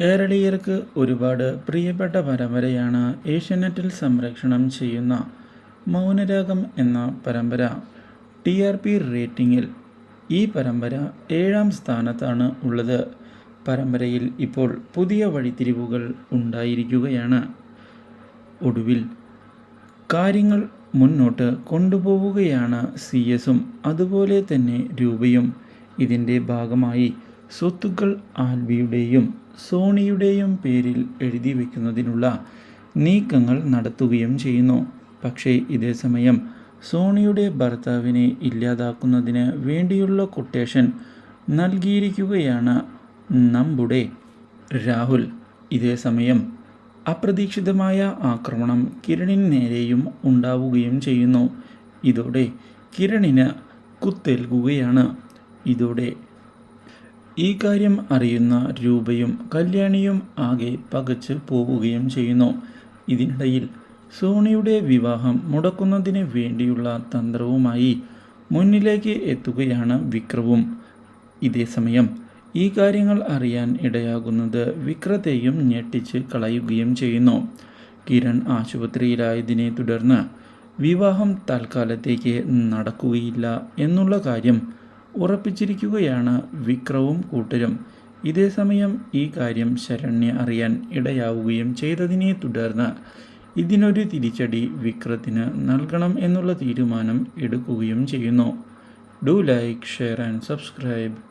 കേരളീയർക്ക് ഒരുപാട് പ്രിയപ്പെട്ട പരമ്പരയാണ് ഏഷ്യാനെറ്റിൽ സംരക്ഷണം ചെയ്യുന്ന മൗനരാഗം എന്ന പരമ്പര. ടി ആർ പി റേറ്റിംഗിൽ ഈ പരമ്പര ഏഴാം സ്ഥാനത്താണ് ഉള്ളത്. പരമ്പരയിൽ ഇപ്പോൾ പുതിയ വഴിത്തിരിവുകൾ ഉണ്ടായിരിക്കുകയാണ്. ഒടുവിൽ കാര്യങ്ങൾ മുന്നോട്ട് കൊണ്ടുപോവുകയാണ് സി എസും. അതുപോലെ തന്നെ രൂപയും ഇതിന്റെ ഭാഗമായി സ്വത്തുക്കൾ ആൽവിയുടെയും സോണിയുടെയും പേരിൽ എഴുതി വയ്ക്കുന്നതിനുള്ള നീക്കങ്ങൾ നടത്തുകയും ചെയ്യുന്നു. പക്ഷേ ഇതേ സമയം സോണിയുടെ ഭർത്താവിനെ ഇല്ലാതാക്കുന്നതിന് വേണ്ടിയുള്ള കൊട്ടേഷൻ നൽകിയിരിക്കുകയാണ് നമ്മുടെ രാഹുൽ. ഇതേ സമയം അപ്രതീക്ഷിതമായ ആക്രമണം കിരണിന് നേരെയും ഉണ്ടാവുകയും ചെയ്യുന്നു. ഇതോടെ കിരണിന് കുത്തേൽക്കുകയാണ്. ഇതോടെ ഈ കാര്യം അറിയുന്ന രൂപയും കല്യാണിയും ആകെ പകച്ച് പോവുകയും ചെയ്യുന്നു. ഇതിനിടയിൽ സോണിയുടെ വിവാഹം മുടക്കുന്നതിന് വേണ്ടിയുള്ള തന്ത്രവുമായി മുന്നിലേക്ക് എത്തുകയാണ് വിക്രവും. ഇതേസമയം ഈ കാര്യങ്ങൾ അറിയാൻ ഇടയാകുന്നത് വിക്രത്തെയും ഞെട്ടിച്ച് കളയുകയും ചെയ്യുന്നു. കിരൺ ആശുപത്രിയിലായതിനെ തുടർന്ന് വിവാഹം തൽക്കാലത്തേക്ക് നടക്കുകയില്ല എന്നുള്ള കാര്യം ഉറപ്പിച്ചിരിക്കുകയാണ് വിക്രവും കൂട്ടരും. ഇതേസമയം ഈ കാര്യം ശരണ്യ അറിയാൻ ഇടയാവുകയും ചെയ്തതിനെ തുടർന്ന് ഇതിനൊരു തിരിച്ചടി വിക്രത്തിന് നൽകണം എന്നുള്ള തീരുമാനം എടുക്കുകയും ചെയ്യുന്നു. Do like share and subscribe.